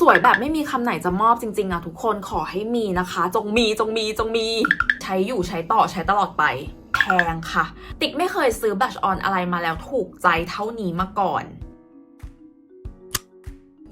สวยแบบไม่มีคำไหนจะมอบจริงๆอะทุกคนขอให้มีนะคะ จงมีจงมีจงมี ใช้อยู่ใช้ต่อใช้ตลอดไปแพงค่ะ ติ๊กไม่เคยซื้อบัชออนอะไรมาแล้วถูกใจเท่านี้มาก่อน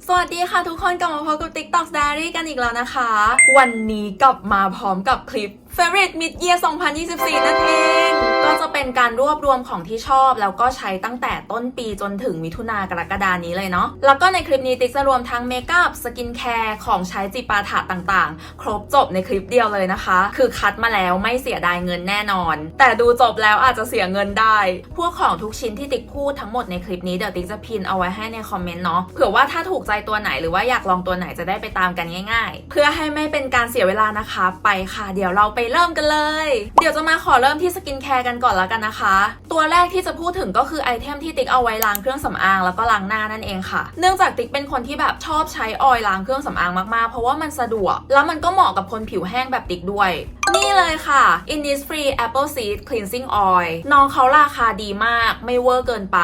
สวัสดีค่ะทุกคนกลับมาพบกับ TikTok Diary กันอีกแล้วนะคะ วันนี้กลับมาพร้อมกับคลิป Favorite Mid Year 2024 นั่นเอง ก็จะเป็นการรวบรวมของที่ชอบ แล้วก็ใช้ตั้งแต่ต้นปีจนถึงมิถุนากรกฎานี้เลยเนาะ แล้วก็ในคลิปนี้ติ๊กจะรวมทั้งเมคอัพ สกินแคร์ ของใช้จิปาถะต่างๆ ครบจบในคลิปเดียวเลยนะคะ คือคัดมาแล้วไม่เสียดายเงินแน่นอน แต่ดูจบแล้วอาจจะเสียเงินได้ พวกของทุกชิ้นที่ติ๊กพูดทั้งหมดในคลิปนี้เดี๋ยวติ๊กจะพินเอาไว้ให้ในคอมเมนต์เนาะ เผื่อว่าถ้าถูกใจตัวไหนหรือว่าอยากลองตัวไหนจะได้ไปตามกันง่าย ๆ เพื่อให้ไม่เป็นการเสียเวลานะคะ ไปค่ะ เดี๋ยวเราไปเริ่มกันเลย เดี๋ยวจะมาขอเริ่มที่สกินแคร์กันก่อนแล้วกันนะคะ ตัวแรกที่จะพูดถึงก็คือไอเทมที่ติ๊กเอาไว้ล้างเครื่องสำอางแล้วก็ล้างหน้านั่นเองค่ะ เนื่องจากติ๊กเป็นคนที่แบบชอบใช้ออยล์ล้างเครื่องสำอางมากๆ เพราะว่ามันสะดวก แล้วมันก็เหมาะกับคนผิวแห้งแบบติ๊กด้วยนี่เลยค่ะ Innisfree Apple Seed Cleansing Oil น้องเขาราคาดีมาก ไม่เวอร์เกินไป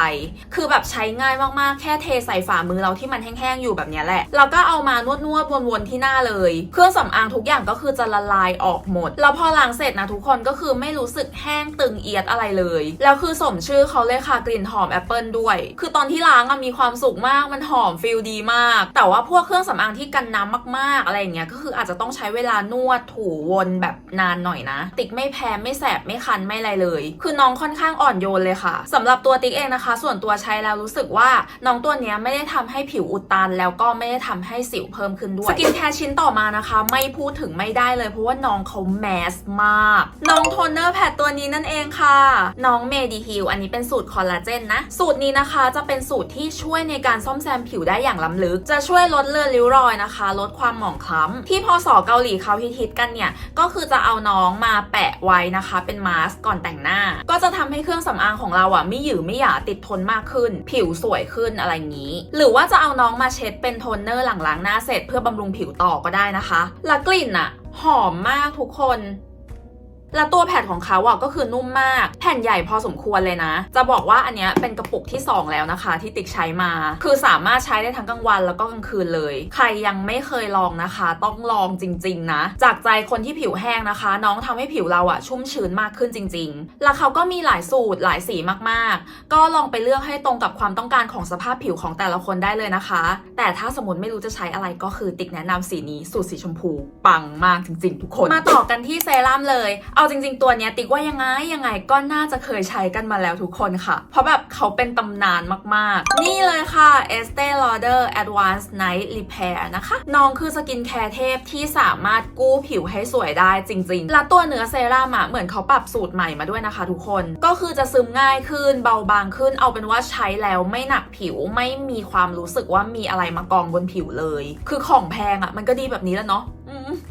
คือแบบใช้ง่ายมากๆ แค่เทใส่ฝ่ามือเราที่มันแห้งๆ อยู่แบบนี้แหละ แล้วก็เอามานวดๆ วนๆ ที่หน้าเลย เครื่องสำอางทุกอย่างก็คือจะละลายออกหมด แล้วพอล้างเสร็จนะทุกคนก็คือไม่รู้สึกแห้งตึงเอียดอะไรเลย แล้วคือสมชื่อเขาเลยค่ะกลิ่นหอมแอปเปิลด้วย คือตอนที่ล้างอะมีความสุขมากมันหอมฟิลดีมาก แต่ว่าพวกเครื่องสำอางที่กันน้ำมาก ๆ อะไรอย่างเงี้ยก็คืออาจจะต้องใช้เวลานวดถูวนแบบนานหน่อยนะ ติ๊กไม่แพ้ไม่แสบไม่คันไม่อะไรเลย คือน้องค่อนข้างอ่อนโยนเลยค่ะสำหรับตัวติ๊กเองนะคะ ส่วนตัวใช้แล้วรู้สึกว่าน้องตัวเนี้ยไม่ได้ทำให้ผิวอุดตัน แล้วก็ไม่ได้ทำให้สิวเพิ่มขึ้นด้วยสกินแคร์ชิ้นต่อมานะคะ ไม่พูดถึงไม่ได้เลยเพราะว่าน้องเขาแมสมาก น้องโทนเนอร์แพดตัวนี้นั่นเองค่ะ น้องเมดิฮิลอันนี้เป็นสูตรคอลลาเจนนะ สูตรนี้นะคะจะเป็นสูตรที่ช่วยในการซ่อมแซมผิวได้อย่างล้ำลึก จะช่วยลดเลือนริ้วรอยนะคะ ลดความหมองคล้ำ ที่พอสอเกาหลีเขาฮิตๆกันเนี่ย ก็คือจะเอาน้องมาแปะไว้นะคะ เป็นมาสก์ก่อนแต่งหน้า ก็จะทำให้เครื่องสำอางของเราอะไม่หยือไม่หยาติดทนมากขึ้น ผิวสวยขึ้นอะไรอย่างนี้ หรือว่าจะเอาน้องมาเช็ดเป็นโทนเนอร์หลังล้างหน้าเสร็จเพื่อบำรุงผิวต่อก็ได้นะคะ และกลิ่นอะ หอมมากทุกคน และตัวแผ่นของเขาอะก็คือนุ่มมาก แผ่นใหญ่พอสมควรเลยนะ จะบอกว่าอันเนี้ยเป็นกระปุกที่ 2 แล้วนะคะ ที่ติ๊กใช้มา คือสามารถใช้ได้ทั้งกลางวันแล้วก็กลางคืนเลย ใครยังไม่เคยลองนะคะ ต้องลองจริง ๆ นะ จากใจคนที่ผิวแห้งนะคะ น้องทำให้ผิวเราอะชุ่มชื้นมากขึ้นจริง ๆ แล้วเขาก็มีหลายสูตรหลายสีมากๆ ก็ลองไปเลือกให้ตรงกับความต้องการของสภาพผิวของแต่ละคนได้เลยนะคะ แต่ถ้าสมมติไม่รู้จะใช้อะไรก็คือติ๊กแนะนำสีนี้สูตรสีชมพู ปังมากจริง ๆ ทุกคน มาต่อกันที่เซรั่มเลยเอาจริง ๆ ตัวเนี้ยติ๊กว่ายังไงยังไงก็น่าจะเคยใช้กันมาแล้วทุกคนค่ะ เพราะแบบเขาเป็นตำนานมากๆ นี่เลยค่ะ Estee Lauder Advanced Night Repair นะคะ น้องคือสกินแคร์เทพที่สามารถกู้ผิวให้สวยได้จริง ๆ และตัวเนื้อเซรั่มอะเหมือนเขาปรับสูตรใหม่มาด้วยนะคะ ทุกคน ก็คือจะซึมง่ายขึ้นเบาบางขึ้น เอาเป็นว่าใช้แล้วไม่หนักผิวไม่มีความรู้สึกว่ามีอะไรมากองบนผิวเลย คือของแพงอะมันก็ดีแบบนี้แล้วเนาะ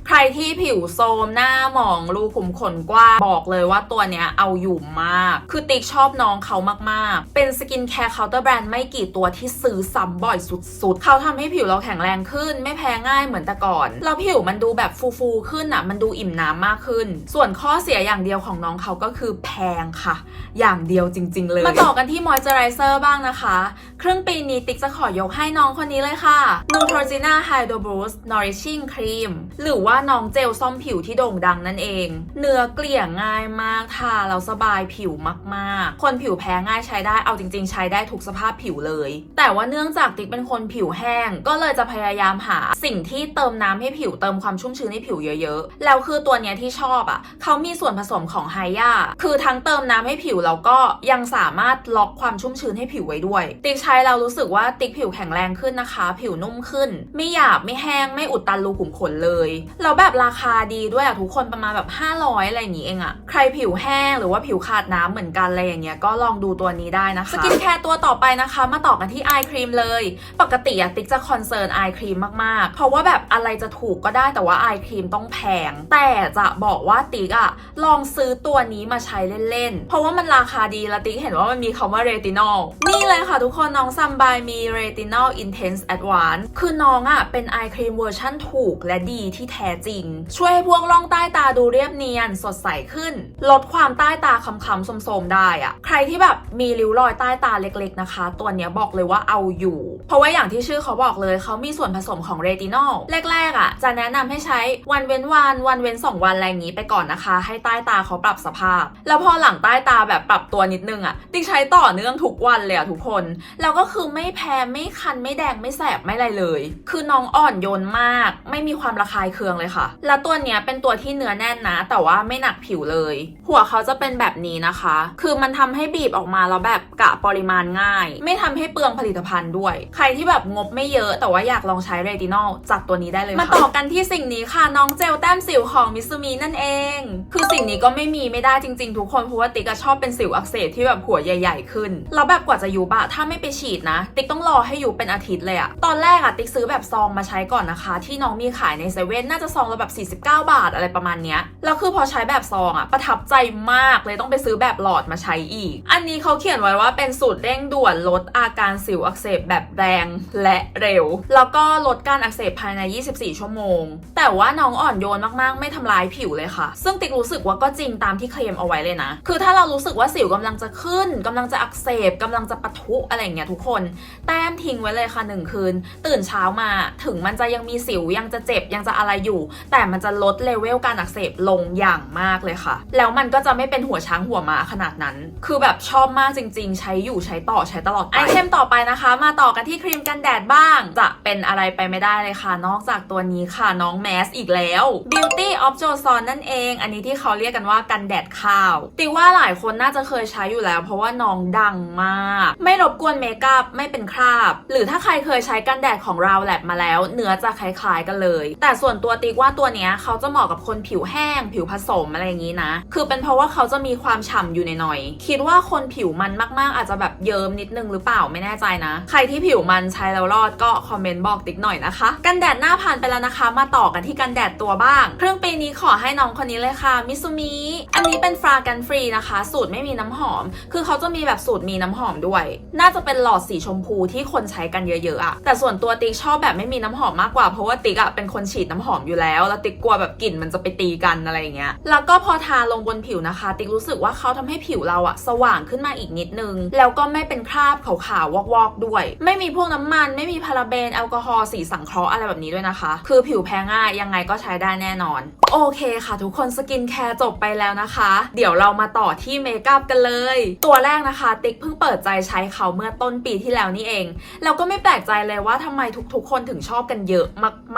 ใครที่ผิวโทรมหน้าหมองรูขุมขนกว้างบอกเลยว่าตัวเนี้ยเอาอยู่มาก คือติ๊กชอบน้องเขามากๆ เป็นสกินแคร์เคาน์เตอร์แบรนด์ไม่กี่ตัวที่ซื้อซ้ำบ่อยสุดๆ เขาทำให้ผิวเราแข็งแรงขึ้น ไม่แพ้ง่ายเหมือนแต่ก่อนแล้วผิวมันดูแบบฟูๆขึ้นอะ มันดูอิ่มน้ำมากขึ้น ส่วนข้อเสียอย่างเดียวของน้องเขาก็คือแพงค่ะ อย่างเดียวจริง ๆ เลย มาต่อกันที่มอยเจอไรเซอร์บ้างนะคะครึ่งปีนี้ติ๊กจะขอยกให้น้องคนนี้เลยค่ะ Neutrogena Hydro Boost Nourishing Cream หรือือว่าน้องเจลซ่อมผิวที่โด่งดังนั่นเอง เนื้อเกลี่ยง่ายมากทาแล้วสบายผิวมากๆ คนผิวแพ้ง่ายใช้ได้เอาจริง ๆ ใช้ได้ทุกสภาพผิวเลย แต่ว่าเนื่องจากติ๊กเป็นคนผิวแห้ง ก็เลยจะพยายามหาสิ่งที่เติมน้ำให้ผิวเติมความชุ่มชื้นให้ผิวเยอะๆ แล้วคือตัวเนี้ยที่ชอบอะเขามีส่วนผสมของไฮยาคือทั้งเติมน้ำให้ผิวแล้วก็ยังสามารถล็อกความชุ่มชื้นให้ผิวไว้ด้วย ติ๊กใช้เรารู้สึกว่าติ๊กผิวแข็งแรงขึ้นนะคะ ผิวนุ่มขึ้น ไม่หยาบไม่แห้งไม่อุดตันรูขุมขนเลยแล้วแบบราคาดีด้วยอะทุกคนประมาณแบบ 500 อะไรอย่างนี้เองอะใครผิวแห้งหรือว่าผิวขาดน้ำเหมือนกันอะไรอย่างเงี้ยก็ลองดูตัวนี้ได้นะคะสกินแคร์ตัวต่อไปนะคะ มาต่อกันที่ไอครีมเลย ปกติอะติ๊กจะคอนเซิร์นไอครีมมากๆ เพราะว่าแบบอะไรจะถูกก็ได้แต่ว่าไอครีมต้องแพง แต่จะบอกว่าติ๊กอะลองซื้อตัวนี้มาใช้เล่นๆ เพราะว่ามันราคาดีแล้วติ๊กเห็นว่ามันมีคำว่าเรตินอลนี่เลยค่ะทุกคนน้องซัมบายมีเรตินอลอินเทนส์แอดวานซ์คือน้องอะเป็นไอครีมเวอร์ชั่นถูกและดีที่แท้จริง ช่วยให้พวกร่องใต้ตาดูเรียบเนียนสดใสขึ้น ลดความใต้ตาค้ำๆสมๆได้อะใครที่แบบมีริ้วรอยใต้ตาเล็กๆนะคะ ตัวเนี้ยบอกเลยว่าเอาอยู่ เพราะว่าอย่างที่ชื่อเขาบอกเลยเขามีส่วนผสมของเรตินอลแรกๆอะจะแนะนำให้ใช้วันเว้นวัน วันเว้นสองวันอะไรอย่างนี้ไปก่อนนะคะ ให้ใต้ตาเขาปรับสภาพ แล้วพอหลังใต้ตาแบบปรับตัวนิดนึงอะติ๊กใช้ต่อเนื่องทุกวันเลยอะทุกคนแล้วก็คือไม่แพ้ไม่คันไม่แดงไม่แสบไม่อะไรเลย คือน้องอ่อนโยนมาก ไม่มีความระคายเคืองเลยค่ะ แล้วตัวเนี้ยเป็นตัวที่เนื้อแน่นนะ แต่ว่าไม่หนักผิวเลย หัวเขาจะเป็นแบบนี้นะคะ คือมันทำให้บีบออกมาแล้วแบบกะปริมาณง่าย ไม่ทำให้เปลืองผลิตภัณฑ์ด้วย ใครที่แบบงบไม่เยอะ แต่ว่าอยากลองใช้เรตินอลจากตัวนี้ได้เลยมาต่อกันที่สิ่งนี้ค่ะ น้องเจลแต้มสิวของมิซูมินั่นเอง คือสิ่งนี้ก็ไม่มีไม่ได้จริงๆ ทุกคนเพราะว่าติ๊กชอบเป็นสิวอักเสบที่แบบหัวใหญ่ ๆ ขึ้นแล้วแบบกว่าจะยุบอะถ้าไม่ไปฉีดนะ ติ๊กต้องรอให้ยุบเป็นอาทิตย์เลยอะตอนแรกอะติ๊กซื้อแบบซองมาใช้ก่อนนะคะ ที่น้องมีขายในเซเว่นน่าจะซองละแบบ 49 บาทอะไรประมาณเนี้ย แล้วคือพอใช้แบบซองอะประทับใจมากเลยต้องไปซื้อแบบหลอดมาใช้อีก อันนี้เขาเขียนไว้ว่าเป็นสูตรเร่งด่วนลดอาการสิวอักเสบแบบแรงและเร็ว แล้วก็ลดการอักเสบภายใน 24 ชั่วโมง แต่ว่าน้องอ่อนโยนมากๆ ไม่ทำร้ายผิวเลยค่ะ ซึ่งติ๊กรู้สึกว่าก็จริงตามที่เคลมเอาไว้เลยนะ คือถ้าเรารู้สึกว่าสิวกำลังจะขึ้นกำลังจะอักเสบกำลังจะปะทุอะไรอย่างเงี้ยทุกคน แต้มทิ้งไว้เลยค่ะหนึ่งคืน ตื่นเช้ามาถึงมันจะยังมีสิวยังจะเจ็บยังจะอะไรอยู่ แต่มันจะลดเลเวลการอักเสบลงอย่างมากเลยค่ะ แล้วมันก็จะไม่เป็นหัวช้างหัวม้าขนาดนั้น คือแบบชอบมากจริง ๆ ใช้อยู่ใช้ต่อใช้ตลอดไอเทมต่อไปนะคะ มาต่อกันที่ครีมกันแดดบ้าง จะเป็นอะไรไปไม่ได้เลยค่ะ นอกจากตัวนี้ค่ะน้องแมสอีกแล้ว Beauty of Joseon นั่นเอง อันนี้ที่เขาเรียกกันว่ากันแดดข้าวติว่าหลายคนน่าจะเคยใช้อยู่แล้ว เพราะว่าน้องดังมาก ไม่รบกวนเมคอัพไม่เป็นคราบ หรือถ้าใครเคยใช้กันแดดของเราแลบมาแล้ว เนื้อจะคล้ายๆกันเลย แต่ส่วนตัวติ๊กว่าตัวเนี้ยเขาจะเหมาะกับคนผิวแห้ง ผิวผสมอะไรอย่างนี้นะ คือเป็นเพราะว่าเขาจะมีความฉ่ำอยู่ในหน่อย คิดว่าคนผิวมันมากๆ อาจจะแบบเยิ้มนิดนึงหรือเปล่าไม่แน่ใจนะ ใครที่ผิวมันใช้แล้วรอดก็คอมเมนต์บอกติ๊กหน่อยนะคะ กันแดดหน้าผ่านไปแล้วนะคะ มาต่อกันที่กันแดดตัวบ้าง เครื่องปีนี้ขอให้น้องคนนี้เลยค่ะมิซูมิอันนี้เป็นฟรากันฟรีนะคะ สูตรไม่มีน้ำหอม คือเขาจะมีแบบสูตรมีน้ำหอมด้วย น่าจะเป็นหลอดสีชมพูที่คนใช้กันเยอะๆอะแต่ส่วนตัวติ๊กชอบแบบไม่มีน้ำหอมมากกว่าเพราะว่าติ๊กอะเป็นคนฉีดน้ำหอมอยู่แล้ว แล้วติ๊กกลัวแบบกลิ่นมันจะไปตีกันอะไรอย่างเงี้ย แล้วก็พอทาลงบนผิวนะคะ ติ๊กรู้สึกว่าเขาทำให้ผิวเราอะสว่างขึ้นมาอีกนิดนึง แล้วก็ไม่เป็นคราบขาวๆวอกๆด้วย ไม่มีพวกน้ำมันไม่มีพาราเบนแอลกอฮอล์สีสังเคราะห์อะไรแบบนี้ด้วยนะคะ คือผิวแพ้ง่ายยังไงก็ใช้ได้แน่นอน โอเคค่ะทุกคนสกินแคร์จบไปแล้วนะคะ เดี๋ยวเรามาต่อที่เมคอัพกันเลย ตัวแรกนะคะ ติ๊กเพิ่งเปิดใจใช้เขาเมื่อต้นปีที่แล้วนี่เองแล้วก็ไม่แปลกใจเลยว่าทำไมทุกๆ คนถึงชอบกันเยอะ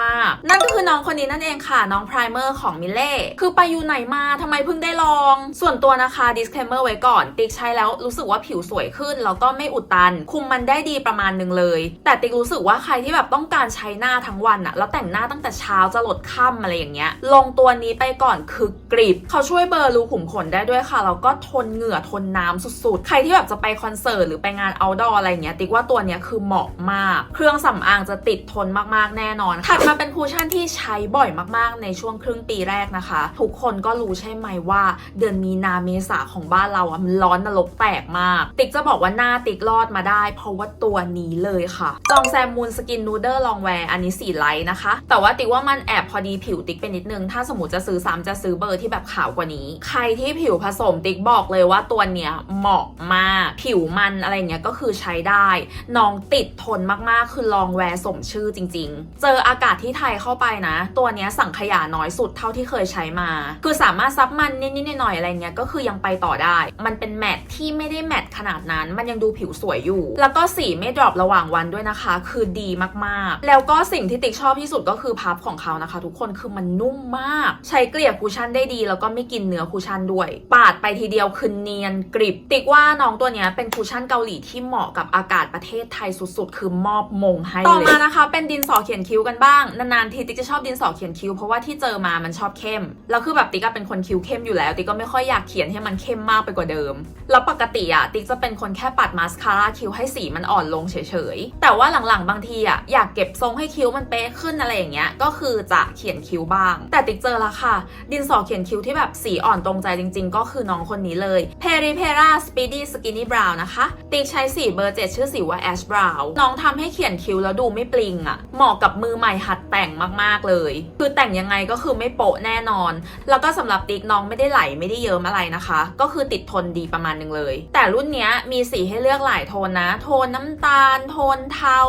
มาก ๆ นั่นก็คือน้องคนนี้นั่นเองค่ะ น้องไพรเมอร์ของมิเล่คือไปอยู่ไหนมาทำไมเพิ่งได้ลอง ส่วนตัวนะคะ disclaimer ไว้ก่อน ติ๊กใช้แล้วรู้สึกว่าผิวสวยขึ้น แล้วก็ไม่อุดตัน คุมมันได้ดีประมาณหนึ่งเลย แต่ติ๊กรู้สึกว่าใครที่แบบต้องการใช้หน้าทั้งวันอะแล้วแต่งหน้าตั้งแต่เช้าจะหลดค่ำอะไรอย่างเงี้ย ลงตัวนี้ไปก่อนคือกริบเขาช่วยเบลอรูขุมขนได้ด้วยค่ะแล้วก็ทนเหงื่อทนน้ำสุดๆ ใครที่แบบจะไปคอนเสิร์ตหรือไปงาน outdoor อะไรเงี้ยติ๊กว่าตัวเนี้ยคือเหมาะมาก เครื่องสำอางจะติดทนมากๆแน่นอนถัดมาเป็นคูชั่นที่ใช้บ่อยมากๆ ในช่วงครึ่งปีแรกนะคะ ทุกคนก็รู้ใช่ไหมว่า เดือนมีนาเมษาของบ้านเราอะมันร้อนนรกแตกมาก ติ๊กจะบอกว่าหน้าติ๊กรอดมาได้ เพราะว่าตัวนี้เลยค่ะจองแซมมูนสกินนูเดอร์ลองแวร์อันนี้สีไลท์นะคะ แต่ว่าติ๊กว่ามันแอบพอดีผิวติ๊กไปนิดนึง ถ้าสมมติจะซื้อซ้ำจะซื้อเบอร์ที่แบบขาวกว่านี้ ใครที่ผิวผสมติ๊กบอกเลยว่าตัวเนี้ยเหมาะมาก ผิวมันอะไรเงี้ยก็คือใช้ได้น้องติดทนมากๆ คือลองแวร์สมชื่อจริง ๆ เจออากาศที่ไทยเข้าไปนะตัวเนี้ยสั่งขยะน้อยสุดเท่าที่เคยใช้มา คือสามารถซับมันนิดๆหน่อยๆอะไรเงี้ยก็คือยังไปต่อได้ มันเป็นแมตที่ไม่ได้แมตขนาดนั้น มันยังดูผิวสวยอยู่ แล้วก็สีไม่ดรอประหว่างวันด้วยนะคะ คือดีมากๆ แล้วก็สิ่งที่ติ๊กชอบที่สุดก็คือพับของเขานะคะ ทุกคนคือมันนุ่มมาก ใช้เกลี่ยคูชั่นได้ดี แล้วก็ไม่กินเนื้อคูชั่นด้วย ปาดไปทีเดียวคือเนียนกริบ ติ๊กว่าน้องตัวเนี้ยเป็นคูชั่นเกาหลีที่เหมาะกับอากาศประเทศไทยสุดๆ คือมอบมงให้เลยต่อมานะคะ เป็นดินสอเขียนคิ้วกันบ้างนานๆทีติ๊กจะชอบดินสอเขียนคิ้วเพราะว่าที่เจอมามันชอบเข้ม แล้วคือแบบติ๊กเป็นคนคิ้วเข้มอยู่แล้ว ติ๊กก็ไม่ค่อยอยากเขียนให้มันเข้มมากไปกว่าเดิม แล้วปกติอะติ๊กจะเป็นคนแค่ปัดมาสคาร่าคิ้วให้สีมันอ่อนลงเฉยๆ แต่ว่าหลังๆบางทีอะอยากเก็บทรงให้คิ้วมันเป๊ะขึ้นอะไรอย่างเงี้ย ก็คือจะเขียนคิ้วบ้าง แต่ติ๊กเจอแล้วค่ะ ดินสอเขียนคิ้วที่แบบสีอ่อนตรงใจจริง ๆ ก็คือน้องคนนี้เลย Peri Pera Speedy Skinny Brow นะคะ ติ๊กใช้สีเบอร์7ชื่อสีว่า Ash Brown น้องทำให้เขียนคิ้วแล้วดูไม่ปลิงอะเหมาะกับมือใหม่หัดแต่งมากๆเลยคือแต่งยังไงก็คือไม่โปะแน่นอน แล้วก็สำหรับติ๊กน้องไม่ได้ไหลไม่ได้เยิ้มอะไรนะคะ ก็คือติดทนดีประมาณนึงเลย แต่รุ่นนี้มีสีให้เลือกหลายโทนนะ โทนน้ำตาล โทนเทา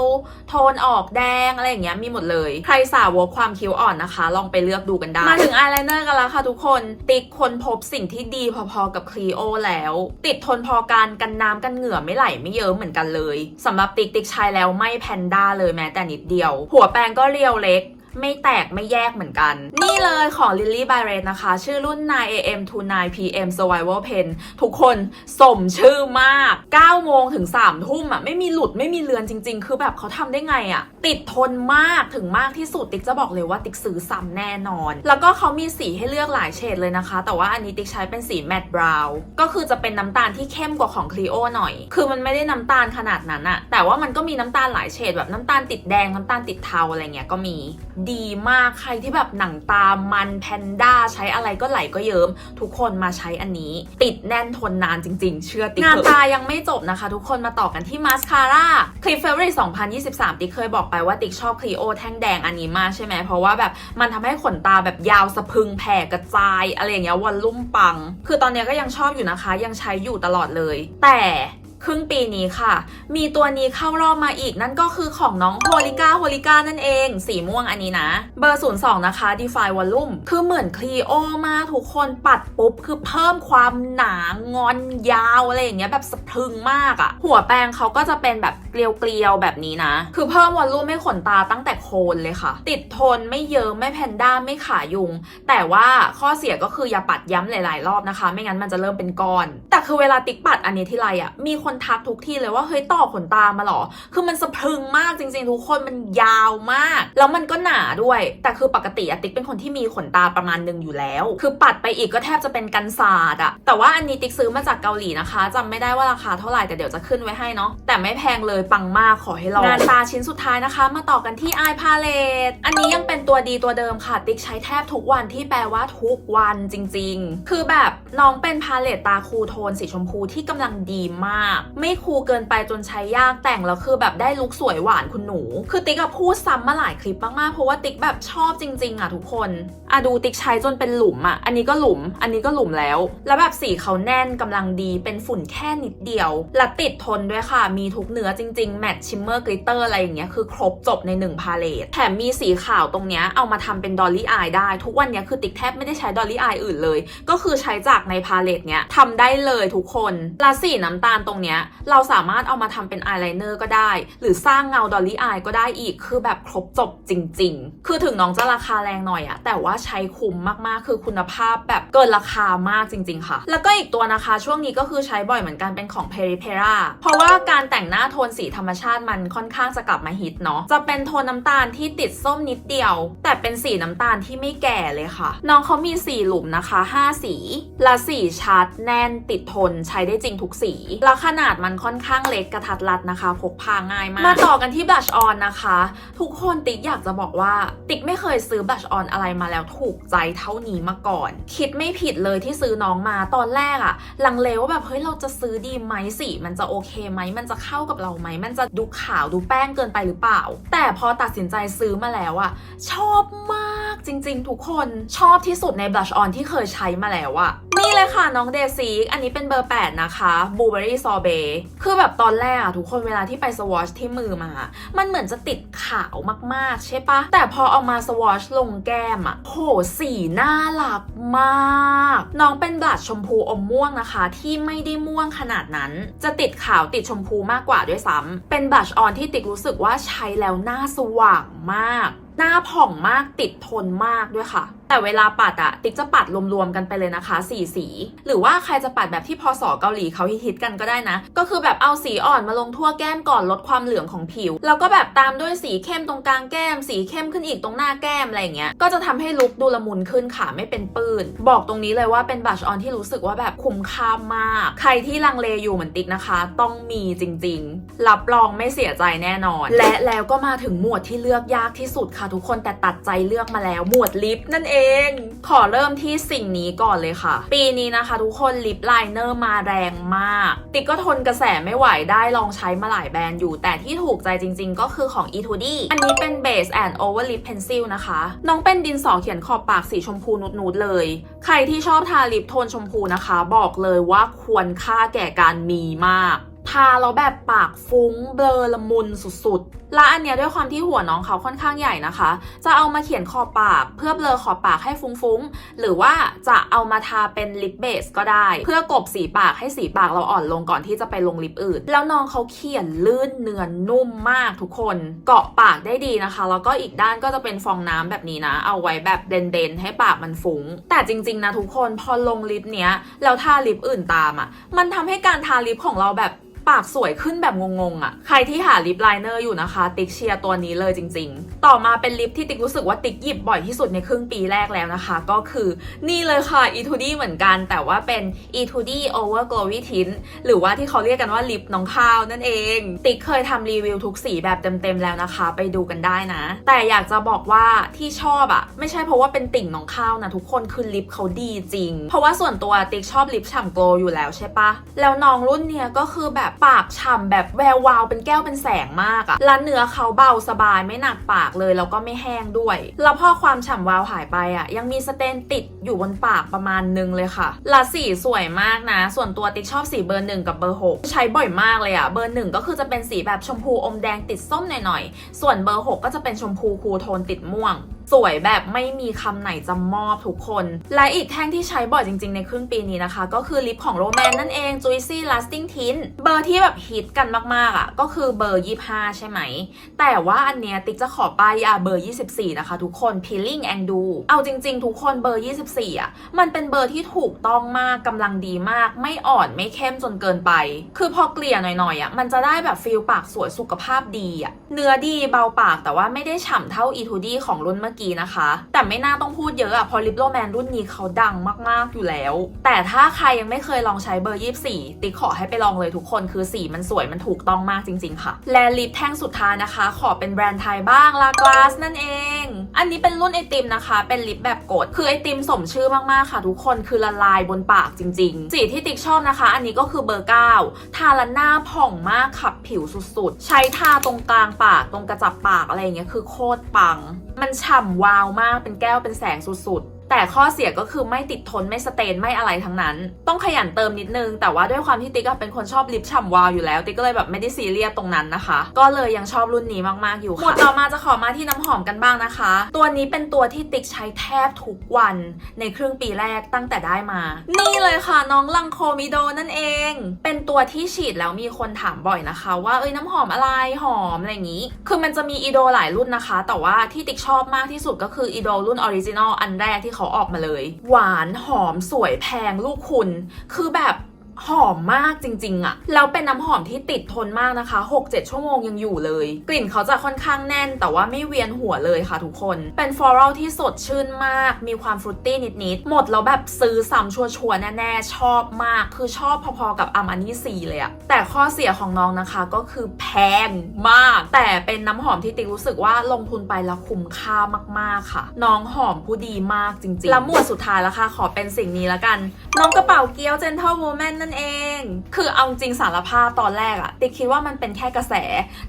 โทนออกแดงอะไรอย่างเงี้ยมีหมดเลย ใครสาวกความคิ้วอ่อนนะคะ ลองไปเลือกดูกันได้ มาถึงอายไลเนอร์กันแล้วค่ะทุกคน ติ๊กคนพบสิ่งที่ดีพอๆกับคลีโอแล้ว ติดทนพอกันกันน้ำกันเหงื่อไม่ไหลไม่เยิ้มเหมือนกันเลยสำหรับติ๊กติ๊กใช้แล้วไม่แพนด้าเลยแม้แต่นิดเดียว หัวแปรงก็เรียวเล็ก ไม่แตกไม่แยกเหมือนกัน นี่เลยของ Lily by Red นะคะ ชื่อรุ่น 9am to 9pm survival pen ทุกคนสมชื่อมาก 9 โมงถึง 3 ทุ่มอะ ไม่มีหลุดไม่มีเลือนจริง ๆ คือแบบเขาทำได้ไงอะ ติดทนมากถึงมากที่สุด ติ๊กจะบอกเลยว่าติ๊กซื้อซ้ำแน่นอน แล้วก็เขามีสีให้เลือกหลายเฉดเลยนะคะ แต่ว่าอันนี้ติ๊กใช้เป็นสีแมตต์บราวน์ก็คือจะเป็นน้ำตาลที่เข้มกว่าของ Clio หน่อย คือมันไม่ได้น้ำตาลขนาดนั้นอะแต่ว่ามันก็มีน้ำตาลหลายเฉดแบบน้ำตาลติดแดงน้ำตาลติดเทาอะไรเงี้ยก็มีดีมากใครที่แบบหนังตามันแพนด้าใช้อะไรก็ไหลก็เยิ้มทุกคนมาใช้อันนี้ ติดแน่นทนนานจริง ๆ เชื่อติ๊กงานตายังไม่จบนะคะ ทุกคนมาต่อกันที่มาสคาร่าคลิปเฟเวอร์2023 ติ๊กเคยบอกไปว่าติ๊กชอบคลีโอแท่งแดงอันนี้มากใช่ไหมเพราะว่าแบบมันทำให้ขนตาแบบยาวสะพึงแผ่กระจาย อะไรอย่างเงี้ยวอลลุ่มปัง คือตอนนี้ก็ยังชอบอยู่นะคะ ยังใช้อยู่ตลอดเลย แต่ ครึ่งปีนี้ค่ะ มีตัวนี้เข้ารอบมาอีกนั่นก็คือของน้องโฮลิก้าโฮลิก้านั่นเอง สีม่วงอันนี้นะ เบอร์ 02 นะคะ Defy Volume คือเหมือนคลีโอมากทุกคนปัดปุ๊บ คือเพิ่มความหนางอนยาวอะไรอย่างเงี้ยแบบสะพรึงมากอะหัวแปรงเขาก็จะเป็นแบบเกลียวๆแบบนี้นะ คือเพิ่มวอลลุ่มให้ขนตาตั้งแต่โคนเลยค่ะ ติดทนไม่เยิ้มไม่แพนด้าไม่ขายุง แต่ว่าข้อเสียก็คืออย่าปัดย้ำหลาย ๆ รอบนะคะ ไม่งั้นมันจะเริ่มเป็นก้อน แต่คือเวลาติ๊กปัดอันนี้ที่ไรอะมีคคนทักทุกที่เลยว่าเฮ้ยต่อขนตามาหรอ คือมันสะพรึงมากจริงๆ ทุกคนมันยาวมาก แล้วมันก็หนาด้วย แต่คือปกติอติ๊กเป็นคนที่มีขนตาประมาณหนึ่งอยู่แล้ว คือปัดไปอีกก็แทบจะเป็นกันศาสตร์อะแต่ว่าอันนี้ติ๊กซื้อมาจากเกาหลีนะคะจำไม่ได้ว่าราคาเท่าไหร่แต่เดี๋ยวจะขึ้นไว้ให้เนาะ แต่ไม่แพงเลยปังมากขอให้ลองงานตาชิ้นสุดท้ายนะคะ มาต่อกันที่ Eye Palette อันนี้ยังเป็นตัวดีตัวเดิมค่ะ ติ๊กใช้แทบทุกวันที่แปลว่าทุกวันจริง ๆ คือแบบน้องเป็นพาเลตตาคูโทนสีชมพูที่กำลังดีมากไม่คูลเกินไปจนใช้ยากแต่งแล้วคือแบบได้ลุคสวยหวานคุณหนู คือติ๊กอะพูดซ้ำมาหลายคลิปมากๆ เพราะว่าติ๊กแบบชอบจริง ๆอะทุกคนอะดูติ๊กใช้จนเป็นหลุมอะอันนี้ก็หลุม อันนี้ก็หลุมแล้ว แล้วแบบสีเขาแน่นกำลังดีเป็นฝุ่นแค่นิดเดียว และติดทนด้วยค่ะ มีทุกเนื้อจริง ๆ แมทชิมเมอร์กลิตเตอร์อะไรอย่างเงี้ยคือครบจบในหนึ่งพาเลตแถมมีสีขาวตรงเนี้ยเอามาทำเป็นดอลลี่อายได้ ทุกวันเนี้ยคือติ๊กแทบไม่ได้ใช้ดอลลี่อายอื่นเลย ก็คือใช้จากในพาเลตเนี้ยทำได้เลยทุกคนและสีน้ำตาลตรงเนี้ยเราสามารถเอามาทำเป็นอายไลเนอร์ก็ได้ หรือสร้างเงาดอลลี่อายก็ได้อีก คือแบบครบจบจริง ๆ คือถึงน้องจะราคาแรงหน่อยอะแต่ว่าใช้คุ้มมากๆ คือคุณภาพแบบเกินราคามากจริง ๆ ค่ะ แล้วก็อีกตัวนะคะ ช่วงนี้ก็คือใช้บ่อยเหมือนกันเป็นของ Peripera เพราะว่าการแต่งหน้าโทนสีธรรมชาติมันค่อนข้างจะกลับมาฮิตเนาะ จะเป็นโทนน้ำตาลที่ติดส้มนิดเดียว แต่เป็นสีน้ำตาลที่ไม่แก่เลยค่ะ น้องเขามี 4 หลุมนะคะ 5 สีและสีชัดแน่นติดทนใช้ได้จริงทุกสีและขนาดมันค่อนข้างเล็กกระทัดรัดนะคะ พกพาง่ายมาก มาต่อกันที่บลัชออนนะคะ ทุกคนติ๊กอยากจะบอกว่า ติ๊กไม่เคยซื้อบลัชออนอะไรมาแล้วถูกใจเท่านี้มาก่อน คิดไม่ผิดเลยที่ซื้อน้องมาตอนแรกอะลังเลว่าแบบเฮ้ยเราจะซื้อดีไหมสีมันจะโอเคไหมมันจะเข้ากับเราไหมมันจะดูขาวดูแป้งเกินไปหรือเปล่า แต่พอตัดสินใจซื้อมาแล้วอะชอบมากจริง ๆ ทุกคนชอบที่สุดในบลัชออนที่เคยใช้มาแล้วอะนี่เลยค่ะน้องเดซีอันนี้เป็นเบอร์ 8 นะคะบลูเบอรี่ซอเบคือแบบตอนแรกอะทุกคนเวลาที่ไปสวอชที่มือมา มันเหมือนจะติดขาวมากๆ ใช่ปะแต่พอเอามาสวอชลงแก้มอะโหสีน่ารักมาก น้องเป็นบลัชชมพูอมม่วงนะคะ ที่ไม่ได้ม่วงขนาดนั้น จะติดขาวติดชมพูมากกว่าด้วยซ้ำเป็นบลัชออนที่ติ๊กรู้สึกว่าใช้แล้วหน้าสว่างมาก หน้าผ่องมากติดทนมากด้วยค่ะ แต่เวลาปัดอะติ๊กจะปัดรวมๆกันไปเลยนะคะสีสี หรือว่าใครจะปัดแบบที่พอสอเกาหลีเขาฮิตกันก็ได้นะ ก็คือแบบเอาสีอ่อนมาลงทั่วแก้มก่อนลดความเหลืองของผิว แล้วก็แบบตามด้วยสีเข้มตรงกลางแก้ม สีเข้มขึ้นอีกตรงหน้าแก้มอะไรเงี้ย ก็จะทำให้ลุคดูละมุนขึ้นค่ะไม่เป็นปืนบอกตรงนี้เลยว่าเป็นบัชออนที่รู้สึกว่าแบบคุ้มค่ามาก ใครที่ลังเลอยู่เหมือนติ๊กนะคะ ต้องมีจริงๆ รับรองไม่เสียใจแน่นอน และแล้วก็มาถึงหมวดที่เลือกยากที่สุดค่ะทุกคนแต่ตัดใจเลือกมาแล้วหมวดลิปนั่นเองขอเริ่มที่สิ่งนี้ก่อนเลยค่ะ ปีนี้นะคะ ทุกคนลิปไลเนอร์มาแรงมาก ติ๊กก็ทนกระแสไม่ไหวได้ลองใช้มาหลายแบรนด์อยู่ แต่ที่ถูกใจจริง ๆ ก็คือของ E2D อันนี้เป็น Base and Over Lip Pencil นะคะ น้องเป็นดินสอเขียนขอบปากสีชมพูนุดๆเลย ใครที่ชอบทาลิปโทนชมพูนะคะ บอกเลยว่าควรค่าแก่การมีมาก ทาแล้วแบบปากฟุ้งเบลอละมุนสุดๆ และอันเนี้ยด้วยความที่หัวน้องเขาค่อนข้างใหญ่นะคะ จะเอามาเขียนขอบปาก เพื่อเบลอขอบปากให้ฟุ้งๆ หรือว่าจะเอามาทาเป็นลิปเบสก็ได้ เพื่อกบสีปากให้สีปากเราอ่อนลงก่อนที่จะไปลงลิปอื่น แล้วน้องเขาเขียนลื่นเนือนนุ่มมากทุกคน เกาะปากได้ดีนะคะ แล้วก็อีกด้านก็จะเป็นฟองน้ำแบบนี้นะ เอาไว้แบบเด่นๆ ให้ปากมันฟุ้ง แต่จริงๆนะทุกคนพอลงลิปเนี้ยแล้วทาลิปอื่นตามอะ่ะ มันทำให้การทาลิปของเราแบบ ปากสวยขึ้นแบบงงๆอะ่ะ ใครที่หาลิปไลเนอร์อยู่นะคะ ติ๊กเชียร์ตัวนี้เลยจริง ๆ ต่อมาเป็นลิปที่ติ๊กรู้สึกว่าติ๊กหยิบบ่อยที่สุดในครึ่งปีแรกแล้วนะคะ ก็คือนี่เลยค่ะ E2D เหมือนกัน แต่ว่าเป็น E2D Over Glowy Tint หรือว่าที่เขาเรียกกันว่าลิปน้องข้าวนั่นเอง ติ๊กเคยทำรีวิวทุกสีแบบเต็มๆแล้วนะคะ ไปดูกันได้นะ แต่อยากจะบอกว่าที่ชอบอะ ไม่ใช่เพราะว่าเป็นติ่งน้องข้าวนะทุกคนคือลิปเขาดีจริง เพราะว่าส่วนตัวติ๊กชอบลิปฉ่ำโกลอยู่แล้วใช่ปะแล้วน้องรุ่นเนี้ยก็คือแบบปากฉ่ำแบบแวววาวเป็นแก้วเป็นแสงมากอะแล้วเนื้อเขาเบาสบายไม่หนักปากเลยแล้วก็ไม่แห้งด้วย แล้วพอความฉ่ำวาวหายไปอะยังมีสเตนติดอยู่บนปากประมาณนึงเลยค่ะและสีสวยมากนะ ส่วนตัวติ๊กชอบสีเบอร์หนึ่งกับเบอร์หกใช้บ่อยมากเลยอะเบอร์หนึ่งก็คือจะเป็นสีแบบชมพูอมแดงติดส้มหน่อยๆส่วนเบอร์หกก็จะเป็นชมพูคูโทนติดม่วง สวยแบบไม่มีคำไหนจะมอบทุกคน และอีกแท่งที่ใช้บ่อยจริงๆ ในครึ่งปีนี้นะคะ ก็คือลิปของโรแมนนั่นเอง Juicy Lasting Tint เบอร์ที่แบบฮิตกันมากๆอะก็คือเบอร์ 25 ใช่ไหม แต่ว่าอันเนี้ยติ๊กจะขอป้ายยาเบอร์ 24 นะคะทุกคน Peeling and Do เอาจริง ๆ ทุกคนเบอร์ 24อะมันเป็นเบอร์ที่ถูกต้องมากกำลังดีมาก ไม่อ่อนไม่เข้มจนเกินไป คือพอเกลี่ยหน่อยๆอะมันจะได้แบบฟิลปากสวยสุขภาพดีอะเนื้อดีเบาปากแต่ว่าไม่ได้ฉ่ำเท่า E2D ของรุ่นเมื่อกี้นะคะ แต่ไม่น่าต้องพูดเยอะอะเพอลิปโรแมนรุ่นนี้เขาดังมากๆอยู่แล้ว แต่ถ้าใครยังไม่เคยลองใช้เบอร์ 24 ติ๊กขอให้ไปลองเลยทุกคนคือสีมันสวยมันถูกต้องมากจริง ๆ ค่ะ และลิปแท่งสุดท้ายนะคะ ขอเป็นแบรนด์ไทยบ้างลากลาสนั่นเอง อันนี้เป็นรุ่นไอติมนะคะ เป็นลิปแบบกด คือไอติมสมชื่อมากๆค่ะ ทุกคนคือละลายบนปากจริง ๆ สีที่ติ๊กชอบนะคะ อันนี้ก็คือเบอร์ 9 ทาและหน้าผ่องมากขับผิวสุดๆ ใช้ทาตรงกลางปากตรงกระจับปากอะไรอย่างเงี้ยคือโคตรปัง มันฉ่ำวาวมากเป็นแก้วเป็นแสงสุดๆ แต่ข้อเสียก็คือไม่ติดทนไม่สเตนไม่อะไรทั้งนั้น ต้องขยันเติมนิดนึง แต่ว่าด้วยความที่ติ๊กเป็นคนชอบลิปฉ่ำวาวอยู่แล้ว ติ๊กก็เลยแบบไม่ได้ซีเรียสตรงนั้นนะคะ ก็เลยยังชอบรุ่นนี้มากๆอยู่ค่ะหมวดต่อมาจะขอมาที่น้ำหอมกันบ้างนะคะ ตัวนี้เป็นตัวที่ติ๊กใช้แทบทุกวันในครึ่งปีแรกตั้งแต่ได้มา นี่เลยค่ะน้องลังโคมิโดนั่นเอง เป็นตัวที่ฉีดแล้วมีคนถามบ่อยนะคะ ว่าเอ้ยน้ำหอมอะไรหอมอะไรอย่างนี้ คือมันจะมีอีโดหลายรุ่นนะคะ แต่ว่าที่ติ๊กชอบมากที่สุดก็คืออีโดรุ่นออริจินอลอันแรกที่เขาออกมาเลย หวานหอมสวยแพงลูกคุณ คือแบบ หอมมากจริง ๆอะแล้วเป็นน้ำหอมที่ติดทนมากนะคะ 6-7 ชั่วโมงยังอยู่เลย กลิ่นเขาจะค่อนข้างแน่น แต่ว่าไม่เวียนหัวเลยค่ะทุกคน เป็นฟลอรัลที่สดชื่นมาก มีความฟรุตตี้นิดๆ หมดแล้วแบบซื้อซ้ำชัวร์ๆแน่ๆ ชอบมาก คือชอบพอๆกับอามานี่ซีเลยอะแต่ข้อเสียของน้องนะคะก็คือแพงมาก แต่เป็นน้ำหอมที่ติ๊กรู้สึกว่าลงทุนไปแล้วคุ้มค่ามากๆค่ะ น้องหอมผู้ดีมากจริงๆ แล้วหมวดสุดท้ายแล้วค่ะ ขอเป็นสิ่งนี้ละกัน น้องกระเป๋าเกี๊ยว Gentle Woman นั่นเอง คือเอาจริงสารภาพตอนแรกอะติ๊กคิดว่ามันเป็นแค่กระแส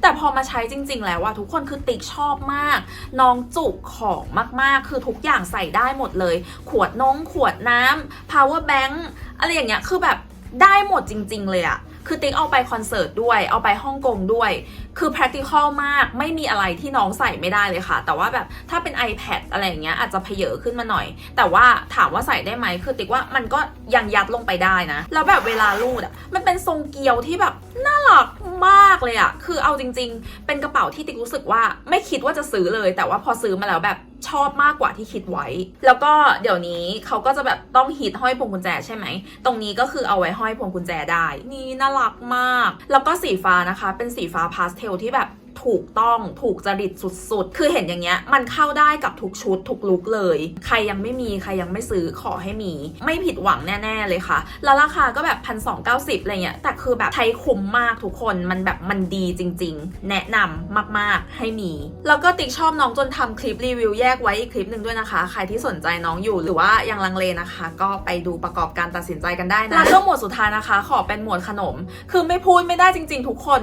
แต่พอมาใช้จริง ๆ แล้วว่าทุกคนคือติ๊กชอบมาก น้องจุกของมากๆ คือทุกอย่างใส่ได้หมดเลย ขวดนงขวดน้ำ power bank อะไรอย่างเงี้ย คือแบบได้หมดจริง ๆ เลยอะคือติ๊กเอาไปคอนเสิร์ตด้วย เอาไปฮ่องกงด้วยคือ practical มากไม่มีอะไรที่น้องใส่ไม่ได้เลยค่ะ แต่ว่าแบบถ้าเป็น iPad อะไรอย่างเงี้ยอาจจะเพเยอขึ้นมาหน่อย แต่ว่าถามว่าใส่ได้ไหมคือติ๊กว่ามันก็ยังยัดลงไปได้นะ แล้วแบบเวลาลูดอะมันเป็นทรงเกลียวที่แบบน่ารักมากเลยอะคือเอาจริง ๆ เป็นกระเป๋าที่ติ๊กรู้สึกว่าไม่คิดว่าจะซื้อเลย แต่ว่าพอซื้อมาแล้วแบบชอบมากกว่าที่คิดไว้ แล้วก็เดี๋ยวนี้เขาก็จะแบบต้องฮิตห้อยพวงกุญแจใช่ไหม ตรงนี้ก็คือเอาไว้ห้อยพวงกุญแจได้ นี่น่ารักมาก แล้วก็สีฟ้านะคะ เป็นสีฟ้าพาสเทลที่แบบ ถูกต้องถูกจริตสุดๆ คือเห็นอย่างเงี้ย มันเข้าได้กับทุกชุดทุกลุกเลย ใครยังไม่มีใครยังไม่ซื้อขอให้มี ไม่ผิดหวังแน่ ๆ เลยค่ะ แล้วราคาก็แบบพันสองเก้าสิบอะไรเงี้ย แต่คือแบบใช้คุ้มมากทุกคนมันแบบมันดีจริง ๆ แนะนำมากๆให้มี แล้วก็ติ๊กชอบน้องจนทำคลิปรีวิวแยกไว้อีกคลิปหนึ่งด้วยนะคะ ใครที่สนใจน้องอยู่หรือว่ายังลังเลนะคะ ก็ไปดูประกอบการตัดสินใจกันได้นะแล้วก็หมวดสุดท้ายนะคะ ขอเป็นหมวดขนม คือไม่พูดไม่ได้จริง ๆ ทุกคน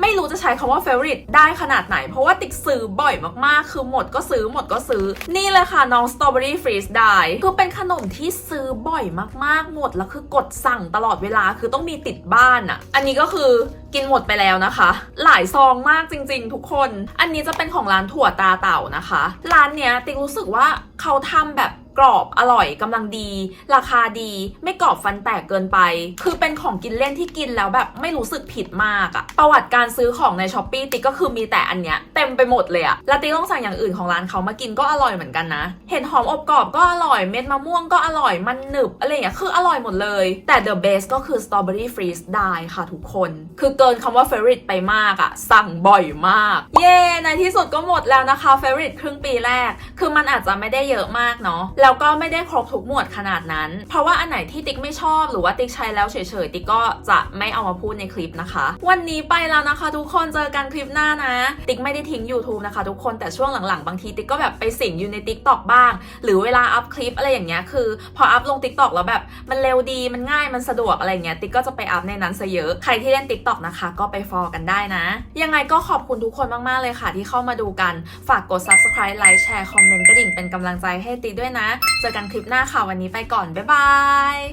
ไม่รู้จะใช้คำว่า favorite ได้ขนาดไหน เพราะว่าติ๊กซื้อบ่อยมากๆ คือหมดก็ซื้อหมดก็ซื้อ นี่เลยค่ะน้อง strawberry freeze dye คือเป็นขนมที่ซื้อบ่อยมากๆ หมดแล้วคือกดสั่งตลอดเวลาคือต้องมีติดบ้านอะ่ะ อันนี้ก็คือกินหมดไปแล้วนะคะ หลายซองมากจริง ๆ ทุกคน อันนี้จะเป็นของร้านถั่วตาเต่านะคะ ร้านเนี้ยติ๊กรู้สึกว่าเขาทำแบบ กรอบอร่อยกำลังดี ราคาดีไม่กรอบฟันแตกเกินไป คือเป็นของกินเล่นที่กินแล้วแบบไม่รู้สึกผิดมากอะประวัติการซื้อของในช้อปปี้ติ๊กก็คือมีแต่อันเนี้ยเต็มไปหมดเลยอะแล้วติ๊กต้องสั่งอย่างอื่นของร้านเขามากินก็อร่อยเหมือนกันนะ เห็ดหอมอบกรอบก็อร่อยเม็ดมะม่วงก็อร่อยมันหนึบอะไรอย่างเงี้ยคืออร่อยหมดเลย แต่ the best ก็คือ strawberry freeze dye ค่ะทุกคน คือเกินคำว่า favorite ไปมากอะสั่งบ่อยมาก เย้ในที่สุดก็หมดแล้วนะคะ favorite ครึ่งปีแรก คือมันอาจจะไม่ได้เยอะมากเนาะแแล้วก็ไม่ได้ครบทุกหมวดขนาดนั้น เพราะว่าอันไหนที่ติ๊กไม่ชอบหรือว่าติ๊กใช้แล้วเฉยๆ ติ๊กก็จะไม่เอามาพูดในคลิปนะคะ วันนี้ไปแล้วนะคะทุกคนเจอกันคลิปหน้านะ ติ๊กไม่ได้ทิ้ง YouTube นะคะทุกคนแต่ช่วงหลังๆ บางทีติ๊กก็แบบไปสิงอยู่ใน Tik t o อกบ้าง หรือเวลาอัพคลิปอะไรอย่างเงี้ยคือ พออัพลง Tik t o อกแล้วแบบมันเร็วดีมันง่ายมันสะดวกอะไรเงี้ยติ๊กก็จะไปอัพในนั้นซะเยอะใครที่เล่น Tik t o อกนะคะก็ไปฟอลกันได้นะ ยังไงก็ขอบคุณทุกคนมากๆเลยค่ะ ที่เข้ามาดูกันฝากกด subscribe ไลค์แชร์คอมเมนต์กระดิ่งเป็นกำลังใจให้ติ๊กด้วยนะเจอกันคลิปหน้าค่ะวันนี้ไปก่อน บ๊ายบาย